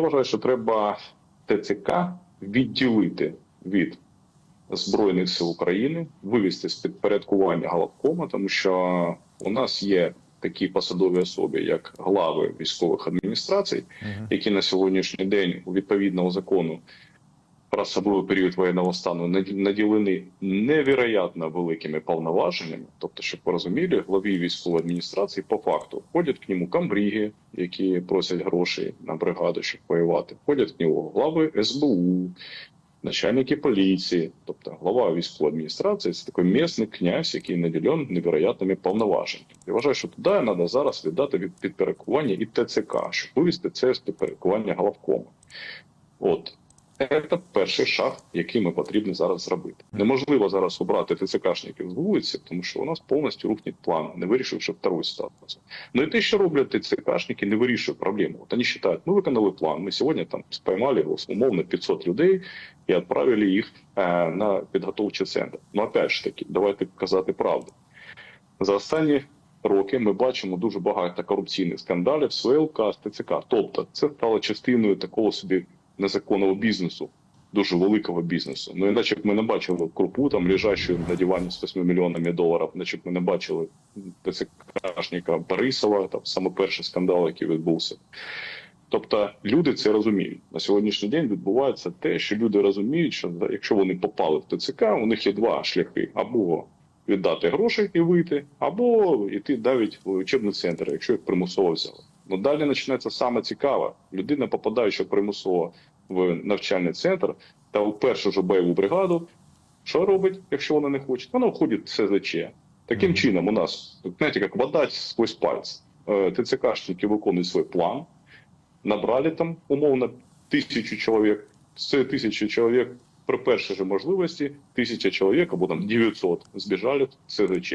вважаю, що треба ТЦК відділити від Збройних сил України, вивести з підпорядкування головкома, тому що у нас є такі посадові особи, як глави військових адміністрацій, які на сьогоднішній день у відповідного закону про особливий період воєнного стану наді- наділені невероятно великими повноваженнями. Тобто, щоб ви розуміли, главі військової адміністрації по факту входять к ньому камбріги, які просять гроші на бригаду, щоб воювати. Входять к нього глави СБУ, начальники поліції, тобто глава військової адміністрації, це такий місний князь, який наділен невероятними повноваженнями. Я вважаю, що туди треба зараз віддати від підпорядкування і ТЦК, щоб вивести це з підпорядкування головкому. От. Це перший шаг, який ми потрібно зараз зробити. Неможливо зараз обрати ТЦКшників з вулиці, тому що у нас повністю рухнет план, не вирішивши вторую ситуацію. Ну і те, що роблять ТЦКшники, не вирішує проблему. От вони вважають, ми виконали план. Ми сьогодні там спіймали умовно 500 людей і відправили їх е, на підготовчий центр. Ну опять ж таки, давайте казати правду. За останні роки ми бачимо дуже багато корупційних скандалів з ВЛК, з ТЦК. Тобто, це стало частиною такого собі незаконного бізнесу, дуже великого бізнесу. Ну іначе б ми не бачили крупу там лежачу на дивані з 8 мільйонами доларів, іначе б ми не бачили ТЦКшника Борисова, там саме перший скандал, який відбувся. Тобто люди це розуміють. На сьогоднішній день відбувається те, що люди розуміють, що якщо вони попали в ТЦК, у них є два шляхи: або віддати гроші і вийти, або йти навіть в учебний центр, якщо їх примусово взяли. Ну далі починається саме цікаве. Людина, попадаючи примусово в навчальний центр та у першу ж бойову бригаду, що робить, якщо вона не хоче? Вона входить в СЗЧ. Таким Мгм. чином, у нас, знаєте, як вода сквозь пальці. Е, ТЦКшники виконують свій план, набрали там умовно тисячу чоловік. З тисячі чоловік при першій же можливості тисяча чоловік або там 900 збіжали в СЗЧ.